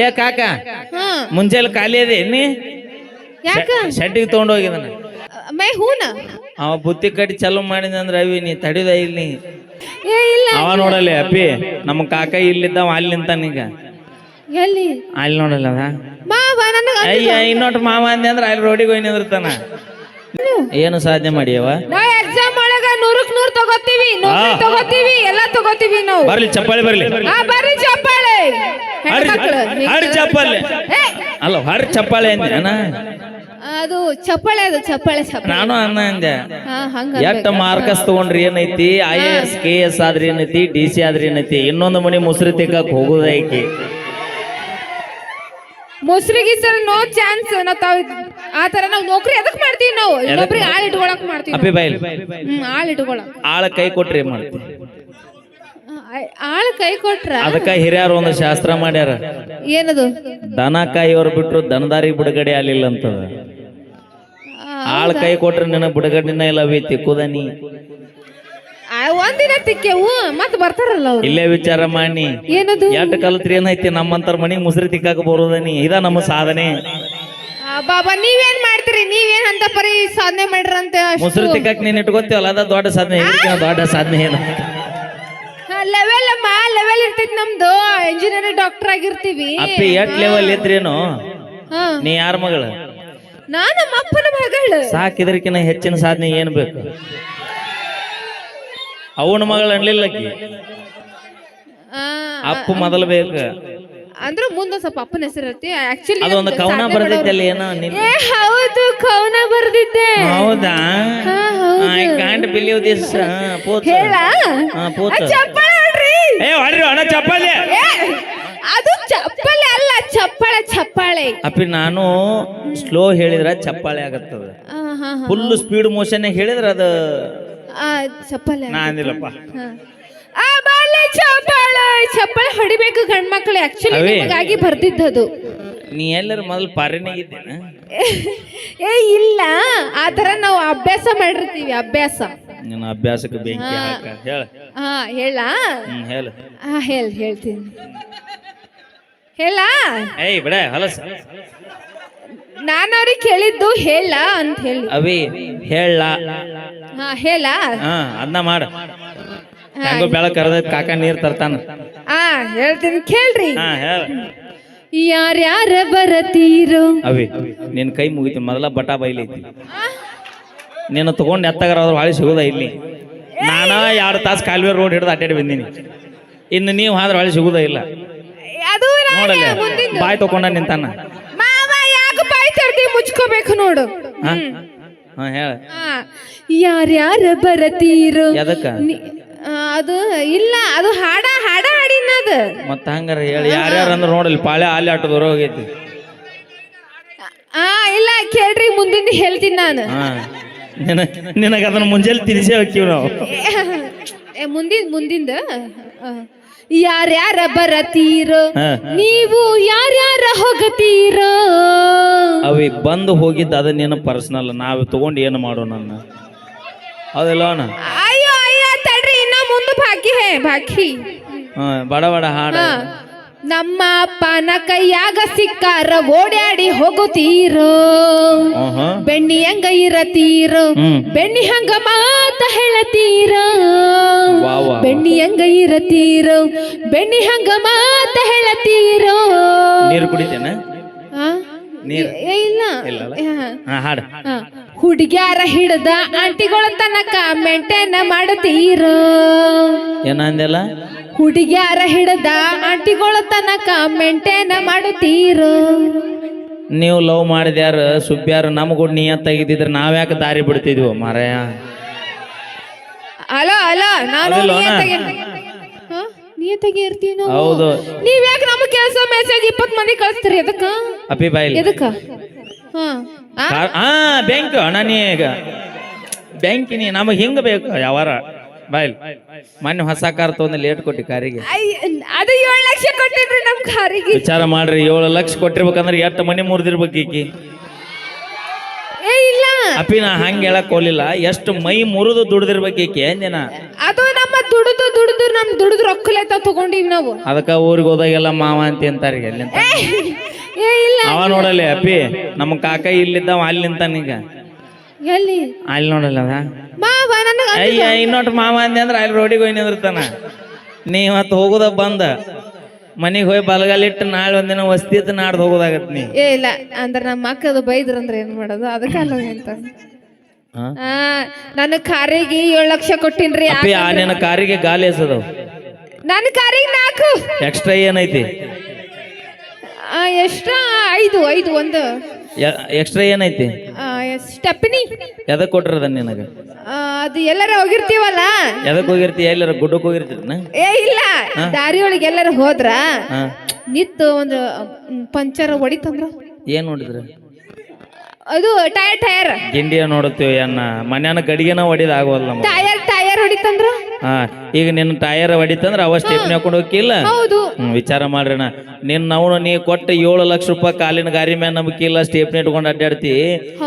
ಏ ಕಾಕ ಹಾ. ಮುಂಜಾನೆ ಖಾಲಿ ಅದೇ ನೀ ಯಾಕ? ಶೆಟ್ಟಿಗೆ ತಗೊಂಡೋಗಿದನ ಮೈ ಹೂನ? ಅವ ಬುತ್ತಿ ಕಟ್ಟಿ ಚಲೋ ಮಾಡಿದ ರವಿ ಅವಿ ನೀ ತಡಿದ ಇಲ್ಲಿ. ಏ ಇಲ್ಲ. ಅವ ನೋಡಲ್ಲ ಅಪ್ಪಿ ನಮ್ಮ ಕಾಕ ಇಲ್ಲಿದ್ದಾವ ಅಲ್ಲಿ ನಿಂತಾನೀಗ ಎಲ್ಲಿ? ಅಲ್ಲಿ ನೋಡಲ್ಲ ಅದ. ಮಾವ ನನಗ ಅಯ್ಯ ಇನ್ನೊಟ್ಟು ಮಾವ ಅಂದೆ ಅಂದ್ರೆ ಅಲ್ಲಿ ರೋಡಿಗೆ ಹೋಗಿ ನಿಂದಿರ್ತಾನ. ಏನು? ಸಾಧನೆ ಮಾಡಿಯವ? ನಾವ್ ಎಕ್ಸಾಮ್ ಒಳಗ ನೂರಕ್ ನೂರ್ ತಗೋತೀವಿ ನೂರ್ ತಗೋತೀವಿ ಎಲ್ಲಾ ತಗೋತೀವಿ ನಾವು. ಬರ್ಲಿ ಚಪ್ಪಾಳಿ ಬರ್ಲಿ. ಹಾ ಬರ್ರಿ ಚಪ್ಪಾಳೆ. ಹರಿ ಚಪ್ಪಾಳೆ. ಅಲ್ಲ ಹರ್ ಚಪ್ಪಾಳೆ ಅಂದೆ ಅದು ಚಪ್ಪಾಳೆ ಅದು ಚಪ್ಪಾಳೆ ಚಪ್ಪಾಳೆ. ನಾನು ಅನ್ನ ಅಂದೆ. ಎಷ್ಟ ಮಾರ್ಕಸ್ ತಗೊಂಡ್ರಿ ಏನೈತಿ? I A S K S ಆದ್ರೆ ಏನೈತಿ? ಡಿ ಸಿ ಆದ್ರೆ ಏನೈತಿ? ಇನ್ನೊಂದು ಮನೆ ಮುಸ್ರಿ ತಿಕ್ಕಕ್ ಹೋಗುದೈತಿ ಮೊಸರಿಗೆ ಸರ್ ನೋ ಚಾನ್ಸ್ ನಾವ್ ತಾವ್ ಆ ತರ ನಾವು ನೌಕರಿ ಎದಕ್ ಮಾಡ್ತೀವಿ ನಾವು? ಇನ್ನೊಬ್ರಿಗೆ ಆಳ್ ಇಟ್ಕೊಳಕ್ ಮಾಡ್ತೀವಿ ಅಪ್ಪಿ ಬಾಯ್ಲಿ ಹ್ಮ್ ಆಳ್ ಇಟ್ಕೊಳಕ್. ಆಳ ಕೈ ಕೊಟ್ರಿ ಏನ್ ಮಾಡ್ತಿ. ಆ- ಆಳ್ ಕೈ ಕೊಟ್ರ? ಅದಕ್ಕ ಹಿರಿಯರು ಒಂದು ಶಾಸ್ತ್ರ ಮಾಡ್ಯಾರ. ಏನದು? ದನ ಕಾಯಿಯವ್ರು ಬಿಟ್ರು ದನದಾರಿ ಬಿಡುಗಡೆ ಆಗ್ಲಿಲ್ಲ ಅಂತದ. ಆಳ್ ಕೈ ಕೊಟ್ರೆ ನಿನ್ನ ಬಿಡುಗಡೆನ ಇಲ್ಲ ಅವಿ ತಿಕ್ಕುದ ನೀ. ಆ, ಒಂದಿನ ತಿಕ್ಕೆವು ಮತ್ ಬರ್ತಾರಲ್ಲ ಅವ್ರು. ಇಲ್ಲೇ ವಿಚಾರ ಮಾಡಿ. ಏನದು? ಎಟ್ ಕಲ್ತ್ರಿ ಏನೈತಿ? ನಮ್ಮಂತರ ಮನಿಗ್ ಮುಸ್ರಿ ತಿಕ್ಕಾಕ ಬರುದನಿ ಇದ ನಮ್ಮ ಸಾಧನೆ. ಆ, ಬಾಬಾ ನೀವೇನ್ ಮಾಡ್ತೀರಿ? ನೀವೇನ್ ಅಂತ ಪರಿ ಸಾಧನೆ ಮಾಡ್ರಂತ ಮುಸ್ರಿ ತಿಕ್ಕಾಕ ನೀನ್ ಇಟ್ಕೋತೀವಲ್ಲ? ಅದ ದೊಡ್ಡ ಸಾಧನೆ. ಇದಕ್ಕಿಂತ ದೊಡ್ಡ ಸಾಧನೆ ಏನು ಲೆವೆಲ್ ಇರ್ತೈತಿ ನಮ್ದು ಇಂಜಿನಿಯರ್ ಡಾಕ್ಟರ್ ಆಗಿರ್ತೀವಿ. ಅಪ್ಪಿ ಎಟ್ ಲೆವೆಲ್ ಇದ್ರೇನು? ಹಾ. ನೀ ಯಾರ ಮಗಳು? ನಾನು ನಮ್ಮ ಅಪ್ಪನ ಮಗಳು. ಸಾಕಿದ್ರಕಿನ ಹೆಚ್ಚಿನ ಸಾಧನೆ ಏನ್ ಬೇಕು? ಅವನ ಮಗಳು ಅನ್ಲಿಲ್ಲ ಆಕಿ ಆ, ಅಪ್ಪ ಮೊದಲು ಬೇಕು. ಅಂದ್ರೆ ಮುಂದೆ ಸ್ವಲ್ಪ ಅಪ್ಪನ ಹೆಸರು ಇರ್ತಿ ಆಕ್ಚುಲಿ ಅದೊಂದು ಕವನ ಬರ್ದಿದ್ದಲ್ಲ ಏನೋ ನಿನ್ ಏ ಹೌದು ಕವನ ಬರ್ದಿದ್ದೆ. ಹೌದಾ? ಹಾ, ಹೌದು. ಐ ಕಾಂಟ್ ಬಿಲೀವ್ ದಿಸ್ ಪೂತ್. ಹೇಳ? ಹಾ ಪೂತ. ಚಪ್ಪಳ ಏ ಹೊಡ್ರಿ ಅಣ್ಣ ಚಪ್ಪಲಿ ಅದು ಚಪ್ಪಳೆ ಅಲ್ಲ ಚಪ್ಪಾಳೆ ಚಪ್ಪಾಳೆ. ಅಪ್ಪಿ ನಾನು ಸ್ಲೋ ಹೇಳಿದ್ರೆ ಚಪ್ಪಾಳೆ ಆಗತ್ತದ. ಆ, ಹಾ ಹಾ ಫುಲ್ ಸ್ಪೀಡ್ ಮೋಷನ್ ಹೇಳಿದ್ರೆ ಅದು ಆ, ಚಪ್ಪಾಳೆ ನಾ ಅಂದಿಲ್ಲಪ್ಪ. ಹಾ. ಆ ಬಾಲೆ ಚಪ್ಪಾಳೆ ಚಪ್ಪಾಳೆ ಹೊಡಿಬೇಕು ಗಂಡ್ಮಕ್ಳು ಆಕ್ಚುಲಿ ಅವೇ. ನಿಮಗಾಗಿ ಬರ್ದಿದ್ದದು. ನೀ ಎಲ್ಲರ ಮೊದಲು ಪಾರಿನಾಗಿದ್ದೇನ ಏ ಇಲ್ಲ. ಆ ಥರ ನಾವು ಅಭ್ಯಾಸ ಮಾಡಿರ್ತೀವಿ ಅಭ್ಯಾಸ. ನಿನ್ನ ಅಭ್ಯಾಸಕ್ಕೆ ಬೆಂಕಿ ಹಾಕ. ಹೇಳ. ಹಾ ಹೇಳ. ಹ್ಮ್ ಹೇಳ. ಹಾ ಹೇಳ ಹೇಳ್ತೀನಿ. ಹೇಳ. ಏಯ್ ಬಿಡ ಹಲಸ. ನಾನು ಅವ್ರಿಗೆ ಕೇಳಿದ್ದು ಹೇಳ ಅಂತ ಹೇಳಿ. ಅವಿ ಹೇಳ. ಹಾ ಹೇಳ. ಹಾ ಅದನ್ನ ಮಾಡ. ಹೆಂಗೋ ಬೆಳಕ್ ಕರೆದೈತ್ ಕಾಕ ನೀರ್ ತರ್ತಾನ. ಹಾ ಹೇಳ್ತೀನಿ ಕೇಳ್ರಿ. ಹಾ ಹೇಳ. ಯಾರ್ಯಾರ ಬರತೀರೋ. ಅವಿ ನಿನ್ ಕೈ ಮುಗಿತು ಮೊದಲ ಬಟಾ ಬೈಲೈತಿ. ನೀನು ತೊಗೊಂಡು ಎತ್ತಾಗರ ಭಾಳ ಸಿಗೋದ ಇಲ್ಲಿ. ನಾನು ಎರಡು ತಾಸು ಕಾಲುವೆ ರೋಡ್ ಹಿಡಿದು ಅಡ್ಡಾಡಿ ಬಂದೀನಿ. ಇನ್ನು ನೀವು ಆದ್ರೆ ಭಾಳ ಸಿಗುದ ಇಲ್ಲ. ನೋಡಲ್ಲ ಬಾಯ್ ತಕೊಂಡ ನಿಂತಾನ. ಮುಚ್ಕೋಬೇಕು ನೋಡು. ಹಾ? ಹಾ ಹೇಳ. ಯಾರ್ಯಾರ ಬರತೀರೋ. ಅದು ಇಲ್ಲ ಅದು ಹಾಡ ಹಾಡ ಹಾಡಿನದು. ಮತ್ತ ಹಂಗಾರ ಹೇಳಿ ಯಾರ್ಯಾರು ಅಂದ್ರೆ ನೋಡಲಿ ಪಾಳೆ ಆಲಿ ಆಟೋ ದೂರ ಹೋಗೈತಿ. ಆ ಇಲ್ಲ ಕೇಳ್ರಿ ಮುಂದಿಂದ ಹೇಳ್ತೀನಿ ನಿನ. ನಿನಗ ಅದನ್ನ ಮುಂಜಾನೆ ತಿನ್ಸೇ ಹೋಗ್ತೀವಿ ನಾವು. ಮುಂದಿನ ಮುಂದಿಂದ? ಯಾರ್ಯಾರ ಬರತೀರೋ ನೀವು ಯಾರ್ಯಾರ ಹೋಗತೀರೋ. ಅವಿ ಬಂದು ಹೋಗಿದ್ದ ಅದನ್ನೇನು ನೀನು ಪರ್ಸನಲ್ ನಾವು ತಗೊಂಡು ಏನು ಮಾಡೋಣ ಹೌದಿಲ್ಲ ಅಣ್ಣ? ಅಯ್ಯೋ ಅಯ್ಯೋ ತಡ್ರಿ ಇನ್ನ ಮುಂದೆ ಬಾಕಿ ಹೇ ಬಾಕಿ ಹಾ ಬಡ ಬಡ ಹಾಡ. ನಮ್ಮ ಅಪ್ಪನ ಕೈಯಾಗ ಸಿಕ್ಕಾರ ಓಡಾಡಿ ಹೋಗುತ್ತೀರೋ. ಬೆಣ್ಣಿ ಹಂಗ ಇರತೀರೋ. ಬೆಣ್ಣಿ ಹಂಗ ಮಾತ ಹೇಳತೀರೋ. ಬೆಣ್ಣಿ ಹಂಗ ಇರತೀರೋ. ಬೆಣ್ಣಿ ಹಂಗ ಮಾತ ಹೇಳತೀರೋ. ನೀರು ಕುಡಿತೇನೆ? ನೀರು. ಏ, ಇಲ್ಲ. ಇಲ್ಲಲ್ಲ? ಹಾ. ಹಾ ಹಾಡು. ಹುಡುಗ್ಯಾರ ಹಿಡ್ದ ಆಂಟಿಗಳ ತನಕ ಮೇಂಟೈನ್ ಮಾಡುತ್ತೀರೋ? ಏನಂದೆಲ್ಲ ಹುಡುಗ್ಯಾರ ಹಿಡ್ದ ಆಂಟಿಗಳ ತನಕ ಮೇಂಟೈನ್ ಮಾಡುತ್ತೀರೋ? ನೀವು ಲವ್ ಮಾಡಿದ್ಯಾರ ಸುಬ್ಬ್ಯಾರ ನಮಗೂ ನಿಯತ್ ತೆಗಿದಿದ್ರೆ ನಾವ್ಯಾಕೆ ದಾರಿ ಬಿಡ್ತಿದ್ವು ಮಾರಾಯ? ಅಲೋ ಅಲೋ ನಾನು ಅದಿಲ್ಲ ಅಣ್ಣ? ನಿಯತ್ತಾಗಿ- ಹಾ? ನಿಯತ್ತಾಗಿ ಇರ್ತೀವಿ ನಾವು. ಹೌದು. ನೀವ್ ಯಾಕೆ ಕೆಲಸ ಮೆಸೇಜ್ ಇಪ್ಪತ್ ಮಂದಿ ಕಳಿಸ್ತೀರಿ ಎದಕ್ಕ? ಅಪ್ಪಿ ಬಾಯಿ ಎದಕ್ಕ? ಹಾ. ಆ? ಹಾ ಬ್ಯಾಂಕ್ ಅಣ್ಣ ನೀ ಈಗ ಬ್ಯಾಂಕ್ ನೀ ನಮಗ್ ಹಿಂಗ ಬೇಕು ಯಾವಾರ? ಬಾಯಿಲ್ ಮೊನ್ನೆ ಹೊಸ ಕಾರ್ ತೊಗೊಂಡು ಲೇಟ್ ಕೊಟ್ಟಿ ಕಾರಿಗೆ. ಐ, ಅದು ಏಳು ಲಕ್ಷ ಕೊಟ್ಟಿದ್ರಿ ನಮ್ ಕಾರಿಗೆ. ವಿಚಾರ ಮಾಡ್ರಿ ಏಳು ಲಕ್ಷ ಕೊಟ್ಟಿರ್ಬೇಕಂದ್ರೆ ಎಷ್ಟು ಮನೆ ಮುರಿದಿರ್ಬೇಕು ಈಕಿ? ಏ ಇಲ್ಲ. ಅಪ್ಪಿ ನಾ ಹಂಗೆ ಹೇಳಕ್ ಎಷ್ಟು ಮೈ ಮುರಿದು ದುಡ್ದಿರ್ಬೇಕು ಈಕಿ ಅಂದಿನ ಅದು ನಮ್ಮ ದುಡ್ದು ದುಡ್ದು ನಮ್ ದುಡ್ದು ರೊಕ್ಕಲೆತ್ತ ತಗೊಂಡಿವಿ ನಾವು. ಅದಕ್ಕ ಊರಿಗೆ ಹೋದಾಗೆಲ್ಲ ಮಾವ ಅಂತ ಅಂತಾರೆ ಎಲ್ಲಿಂತ? ಏ ಇಲ್ಲ ಅವ ನೋಡಲಿ ಅಪ್ಪಿ ನಮ್ಮ ಕಾಕ ಇಲ್ಲಿದ್ದಾವ ಅಲ್ಲಿ ನಿಂತಾನೀಗ ಎಲ್ಲಿ? ಅಲ್ಲಿ ನೋಡಲ್ಲ ಅದ? ಮಾವ ನನಗ ಅಯ್ಯ ಇನ್ನೊಟ್ಟು ಮಾವ ಅಂದೆ ಅಂದ್ರೆ ಅಲ್ಲಿ ರೋಡಿಗೆ ಹೋಗಿ ನಿಂದಿರ್ತಾನ. ನೀ ಇವತ್ತು ಹೋಗುದ ಬಂದ. ಮನೆಗೆ ಹೋಗಿ ಬಲಗಲಿಟ್ಟು ನಾಳೆ ಒಂದಿನ ವಸ್ತಿ ನಾಡ್ದು ಹೋಗೋದಾಗತ್ತೆ ನೀ. ಏ ಇಲ್ಲ ಅಂದ್ರೆ ನಮ್ಮ ಅಕ್ಕದು ಬೈದ್ರಂದ್ರೆ ಏನ್ ಮಾಡೋದು? ಅದಕ್ಕೆ ಅಲ್ಲ ಅಂತ ಹಾ? ಆ ನನ್ನ ಕಾರಿಗೆ ಏಳು ಲಕ್ಷ ಕೊಟ್ಟಿನ್ರಿ ಅಪ್ಪಿ ಆ ನಿನ್ನ ಕಾರಿಗೆ ಗಾಲಿ ಎಸದವು. ನನ್ನ ಕಾರಿಗೆ ನಾಲ್ಕು. ಎಕ್ಸ್ಟ್ರಾ ಏನೈತಿ? ಎಷ್ಟ ಐದು ಐದು ಒಂದು. ಎಕ್ಸ್ಟ್ರಾ ಏನೈತಿ? ಸ್ಟೆಪ್ನಿ ಎದಕ್ ಕೊಟ್ಟಿರದ ನಿನಗ? ಅದು ಎಲ್ಲರ ಹೋಗಿರ್ತೀವಲ್ಲ? ಎದಕ್ ಹೋಗಿರ್ತಿ ಎಲ್ಲರ ಗುಡ್ಡಕ್ಕೆ ಹೋಗಿರ್ತೀರನ ಏ ಇಲ್ಲ. ದಾರಿ ಒಳಗೆ ಎಲ್ಲರ ಹೋದ್ರ ನಿತ್ತು ಒಂದು ಪಂಚರ್ ಹೊಡಿತಂದ್ರ? ಏನ್ ನೋಡಿದ್ರ ಅದು ಟೈರ್ ಟೈರ್. ಗಿಂಡಿಯ ನೋಡುತ್ತೀವಿ ಅನ್ನ ಮನ್ಯಾನ ಗಡಿಗೆನ ಹೊಡಿದ ಆಗೋಲ್ಲ ನಮ್ಗೆ. ಟೈರ್ ಟೈರ್ ಹೊಡಿತಂದ್ರ? ಹಾ ಈಗ ನಿನ್ನ ಟೈರ್ ಹೊಡಿತಂದ್ರ ಅವ ಸ್ಟೆಪ್ನಿ ಹಾಕೊಂಡು ಹೋಗಿಲ್ಲ ಹೌದು. ಹ್ಮ್ ವಿಚಾರ ಮಾಡ್ರಣ ನಿನ್ನ ನಾವು ನೀ ಕೊಟ್ಟ ಏಳು ಲಕ್ಷ ರೂಪಾಯಿ ಕಾಲಿನ ಗಾರಿ ಮ್ಯಾಲ ನಂಬಿಕೆ ಇಲ್ಲ ಸ್ಟೇಪ್ನಿ ಇಟ್ಕೊಂಡು ಅಡ್ಡಾಡ್ತಿ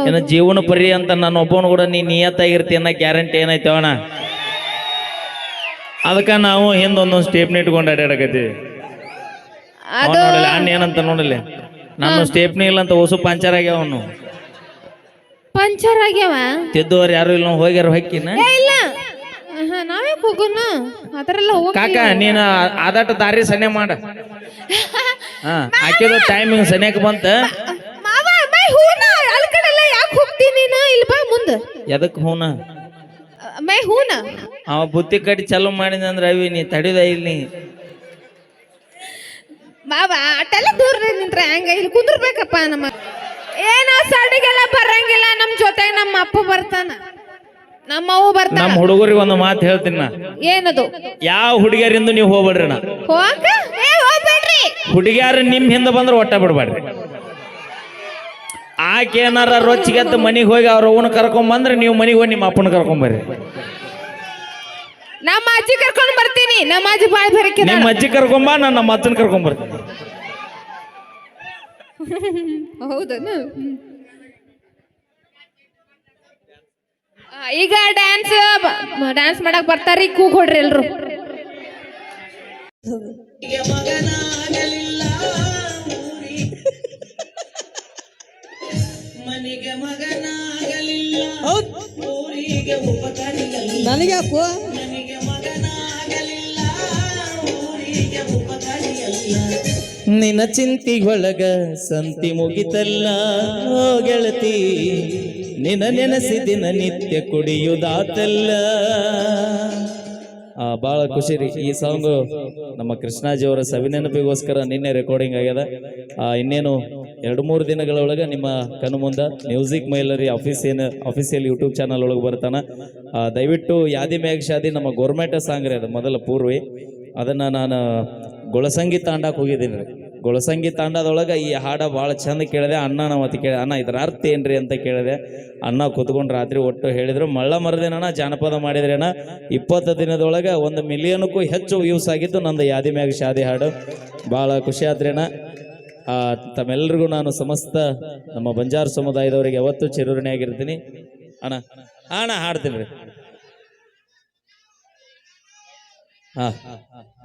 ಇನ್ನು ಜೀವನ ಪರಿ ಅಂತ ನನ್ನ ಒಬ್ಬನು ಕೂಡ ನೀ ನಿಯತ್ತಾಗಿರ್ತಿ ಅನ್ನೋ ಗ್ಯಾರಂಟಿ ಏನೈತೆ ಅಣ್ಣ? ಅದಕ್ಕ ನಾವು ಹಿಂದ ಒಂದೊಂದು ಸ್ಟೇಪ್ನಿ ಇಟ್ಕೊಂಡು ಅಡ್ಡಾಡಕತ್ತೀವಿ ಅದು ಅಣ್ಣ ಏನಂತ ನೋಡಲಿ ನಾನು ಸ್ಟೇಪ್ನಿ ಇಲ್ಲ ಅಂತ ಹೊಸ ಪಂಚರ್ ಆಗ್ಯಾವನು ಅವನು. ಪಂಚರ್ ಆಗ್ಯಾವ ತಿದ್ದೋರು ಯಾರು ಇಲ್ಲ ನಾವು ಹೋಗ್ಯಾರ ಹೊಕ್ಕಿನ. ಏ ಇಲ್ಲ. ಆಹಾ, ನಾವೇ ಹೋಗೋಣ ಅದರೆಲ್ಲ ಹೋಗ ಕಾಕ ನೀನ ಆದಟ ದಾರಿ ಸನ್ನೆ ಮಾಡ. ಹಾ ಹಾಕಿದ ಟೈಮಿಂಗ್ ಸನ್ಯಾಕ ಬಂತ. ಮಾವ ಮೈ ಹೂನ ಅಲ್ಲಿ ಕಡೆಲ್ಲ ಯಾಕೆ ಹೋಗ್ತೀನಿ ನೀನು? ಇಲ್ಲಿ ಬಾ ಮುಂದ. ಎದಕ್ ಹೂನ? ಮೈ ಹೂನ. ಅವ ಬುತ್ತಿ ಕಟ್ಟಿ ಚಾಲು ಮಾಡಿದ ಅಂದ್ರೆ ಅವಿ ನೀ ತಡಿದ ಇಲ್ಲಿ ಮಾವ ಅಟ್ಟೆಲ್ಲ ದೂರ ನಿಂತ್ರ ಹಂಗ ಇಲ್ಲಿ ಕುಂದ್ರಬೇಕಪ್ಪ ನಮ್ಮ ಏನೋ ಸಡಿಗೆಲ್ಲ ಬರಂಗಿಲ್ಲ ನಮ್ ಜೊತೆ ನಮ್ಮ ಅಪ್ಪ ಬರ್ತಾನ. ನಮ್ಮ ಅವ್ವ ಬರ್ತಾನ ನಮ್ಮ ಹುಡುಗರಿಗೆ ಒಂದು ಮಾತು ಹೇಳ್ತೀನಿ ನಾ. ಏನದು? ಯಾವ ಹುಡುಗಿಯರಿಂದ ನೀವು ಹೋಗ್ಬೇಡ್ರಿ ನಾ. ಹೋಗ? ಏ ಹೋಗ್ಬೇಡ್ರಿ. ಹುಡುಗಿಯಾರ ನಿಮ್ ಹಿಂದೆ ಬಂದ್ರೆ ಒಟ್ಟ ಬಿಡ್ಬೇಡ್ರಿ. ಆಕೆ ಏನಾರ ರೊಚ್ಚಿಗೆದ್ದು ಮನೆಗೆ ಹೋಗಿ ಅವ್ರ ಅವನ ಕರ್ಕೊಂಡ್ ಬಂದ್ರೆ ನೀವು ಮನೆಗೆ ಹೋಗಿ ನಿಮ್ಮ ಅಪ್ಪನ ಕರ್ಕೊಂಬರ್ರಿ ನಮ್ಮ ಅಜ್ಜಿ ಕರ್ಕೊಂಡು ಬರ್ತೀನಿ. ನಮ್ಮ ಅಜ್ಜಿ ಬಾಯ್ ಬರಕ್ಕೆ ನಿಮ್ಮ ಅಜ್ಜಿ ಕರ್ಕೊಂಬ ನಾನು ನಮ್ಮ ಅತ್ತನ ಕರ್ಕೊಂಡ್ ಬರ್ತೀನಿ. ಹೌದನು? ಈಗ ಡ್ಯಾನ್ಸ್ ಡ್ಯಾನ್ಸ್ ಮಾಡಕ್ ಬರ್ತಾರಿ ಕೂಗ್ ಕೊಡ್ರಿ ಎಲ್ರು. ನನಗ್ಯಾಕೋ ನಿನ್ನ ಚಿಂತಿಗೊಳಗ ಸಂತಿ ಮುಗಿತಲ್ಲ ಗೆಳತಿ. ನಿನ್ನ ನೆನೆಸಿ ದಿನ ನಿತ್ಯ ಕುಡಿಯುದಾತಲ್ಲ ಭಾಳ ಖುಷಿ ರೀ ಈ ಸಾಂಗು. ನಮ್ಮ ಕೃಷ್ಣಾಜಿ ಅವರ ಸವಿನೆನಪಿಗೋಸ್ಕರ ನಿನ್ನೆ ರೆಕಾರ್ಡಿಂಗ್ ಆಗ್ಯದ. ಇನ್ನೇನು ಎರಡು ಮೂರು ದಿನಗಳೊಳಗೆ ನಿಮ್ಮ ಕಣ್ಣು ಮುಂದೆ music Mylari official official YouTube channel ಒಳಗೆ ಬರ್ತಾನ. ದಯವಿಟ್ಟು ಯಾದಿ ಮ್ಯಾಗ್ ಶಾದಿ ನಮ್ಮ ಗೌರ್ಮೆಂಟ್ ಸಾಂಗ್ ರೀ ಅದು ಮೊದಲ ಪೂರ್ವಿ. ಅದನ್ನ ನಾನು ಗೊಳಸಂಗಿ ತಾಂಡಕ್ಕೆ ಹೋಗಿದ್ದೀನಿ. ರೀ ಗುಳಸಂಗಿ ತಾಂಡದೊಳಗೆ ಈ ಹಾಡ ಭಾಳ ಚಂದ ಕೇಳಿದೆ. ಅಣ್ಣ ನಾವು ಅತಿ ಕೇಳಿದೆ ಅಣ್ಣ ಇದ್ರ ಅರ್ಥ ಏನ್ರಿ ಅಂತ ಕೇಳಿದೆ. ಅಣ್ಣ ಕುತ್ಕೊಂಡು ರಾತ್ರಿ ಒಟ್ಟು ಹೇಳಿದ್ರು, ಮಳ್ಳ ಮರದಿನ ಜಾನಪದ ಮಾಡಿದ್ರೇನ ಇಪ್ಪತ್ತು ದಿನದೊಳಗೆ ಒಂದು ಮಿಲಿಯನ್ಕ್ಕೂ ಹೆಚ್ಚು ವ್ಯೂಸ್ ಆಗಿತ್ತು ನಂದು ಯಾದಿ ಮ್ಯಾಗ ಶಾದಿ ಹಾಡು. ಭಾಳ ಖುಷಿ ಆದ್ರೇನ ಅಣ್ಣ. ತಮ್ಮೆಲ್ಲರಿಗೂ ನಾನು ಸಮಸ್ತ ನಮ್ಮ ಬಂಜಾರ ಸಮುದಾಯದವರಿಗೆ ಯಾವತ್ತೂ ಚಿರಋಣಿ ಆಗಿರ್ತೀನಿ. ಅಣ್ಣ ಅಣ್ಣ ಹಾಡ್ತೀನಿ ರೀ ಹಾ,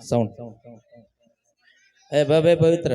ಸೌಂಡ್. ಏ ಬಾ ಬೇ ಪವಿತ್ರ